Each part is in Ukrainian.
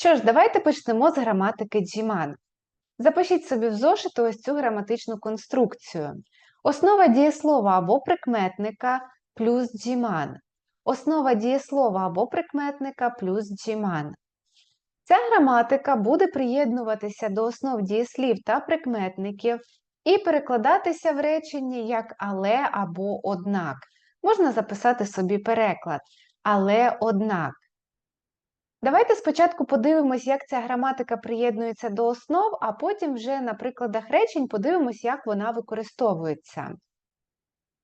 Що ж, давайте почнемо з граматики Джіман. Запишіть собі в зошиту ось цю граматичну конструкцію. Основа дієслова або прикметника плюс джіман. Основа дієслова або прикметника плюс джіман. Ця граматика буде приєднуватися до основ дієслів та прикметників і перекладатися в реченні як але або однак. Можна записати собі переклад але однак. Давайте спочатку подивимось, як ця граматика приєднується до основ, а потім вже на прикладах речень подивимось, як вона використовується.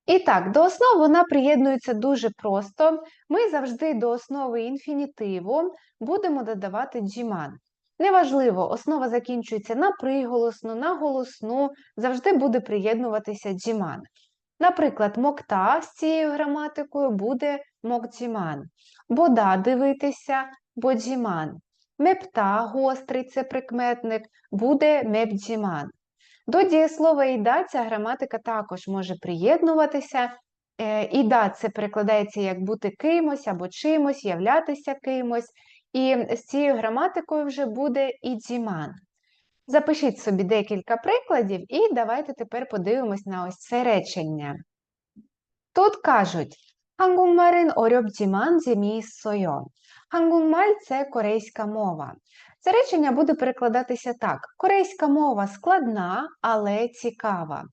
І так, до основ вона приєднується дуже просто. Ми завжди до основи інфінітиву будемо додавати джіман. Неважливо, основа закінчується на приголосну, на голосну, завжди буде приєднуватися джіман. Наприклад, мокта з цією граматикою буде мокджіман. Бода дивитися боджіман. Мепта, гострий це прикметник, буде мепджіман. До дієслова іда ця граматика також може приєднуватися. Е, іда це перекладається як бути кимось або чимось, являтися кимось. І з цією граматикою вже буде ідзіман. Запишіть собі декілька прикладів, і давайте тепер подивимось на ось це речення. Тут кажуть 한국말은 어렵지만 재미있어요. 한국말 – це корейська мова. Це речення буде перекладатися так: корейська мова складна, але цікава.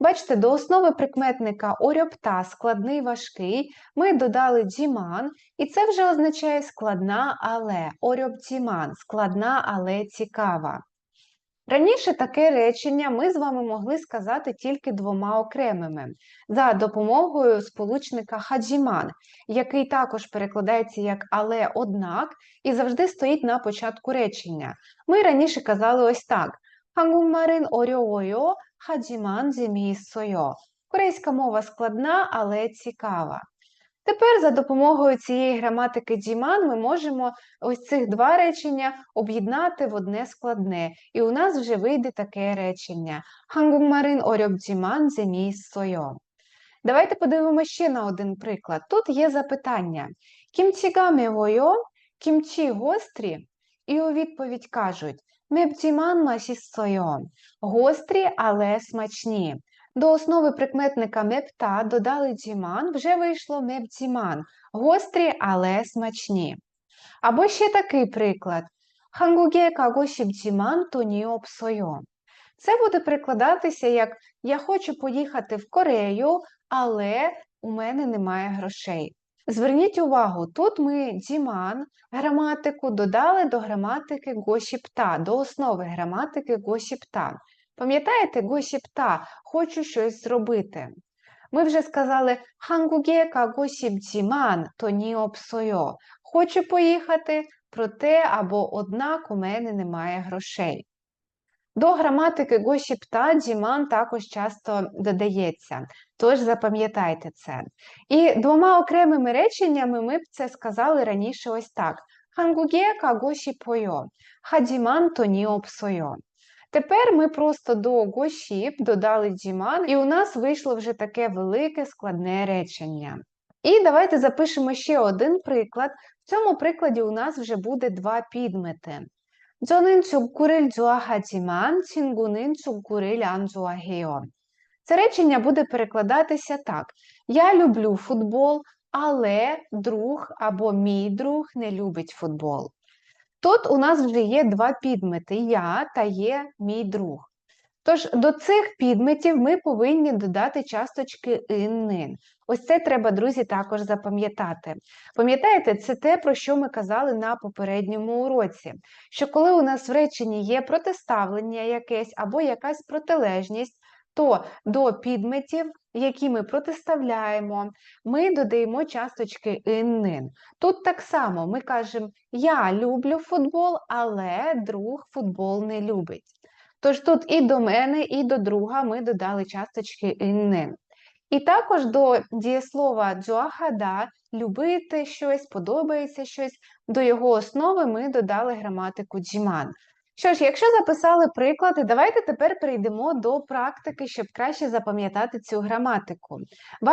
Бачите, до основи прикметника орьопта складний важкий, ми додали джіман, і це вже означає складна, але орьопджіман, складна, але цікава. Раніше таке речення ми з вами могли сказати тільки двома окремими за допомогою сполучника хаджіман, який також перекладається як але однак і завжди стоїть на початку речення. Ми раніше казали ось так: хангумарин оріойо, хаджіман зімі сойо. Корейська мова складна, але цікава. Тепер за допомогою цієї граматики Діман ми можемо ось цих два речення об'єднати в одне складне, і у нас вже вийде таке речення Хангумарин орьоб Діман зімій сойо. Давайте подивимося ще на один приклад. Тут є запитання Кімчігамі войо, кімчі гострі, і у відповідь кажуть Мебдіман масі сойо. Гострі, але смачні. До основи прикметника мепта додали дзіман, вже вийшло мепдзіман, гострі, але смачні. Або ще такий приклад хангуге дзіман, то ні обсойо. Це буде прикладатися як Я хочу поїхати в Корею, але у мене немає грошей. Зверніть увагу, тут ми дзіман граматику додали до граматики гошіпта, до основи граматики гошіпта. Пам'ятаєте, гошіпта, хочу щось зробити. Ми вже сказали хангугека гошіпджіман, то ні обсойо. Хочу поїхати, проте або однак у мене немає грошей. До граматики гошіпта джіман також часто додається, тож запам'ятайте це. І двома окремими реченнями ми б це сказали раніше ось так: хангугека гошіпойо, хадіман то ні обсойо. Тепер ми просто до гошіп додали джіман, і у нас вийшло вже таке велике складне речення. І давайте запишемо ще один приклад. В цьому прикладі у нас вже буде два підмети. 저는 축구를 좋아하지만 친구는 축구를 안 좋아해요. Це речення буде перекладатися так: Я люблю футбол, але друг або мій друг не любить футбол. Тут у нас вже є два підмети я та є мій друг. Тож до цих підметів ми повинні додати часточки ин-нин. Ось це треба, друзі, також запам'ятати. Пам'ятаєте, це те, про що ми казали на попередньому уроці. Що коли у нас в реченні є протиставлення якесь або якась протилежність, то до підметів, які ми протиставляємо, ми додаємо часточки ин-нин. Тут так само ми кажемо Я люблю футбол, але друг футбол не любить. Тож тут і до мене, і до друга ми додали часточки іннин. І також до дієслова джуахада любити щось, подобається щось, до його основи ми додали граматику джіман. Що ж, якщо записали приклади, давайте тепер перейдемо до практики, щоб краще запам'ятати цю граматику. Вам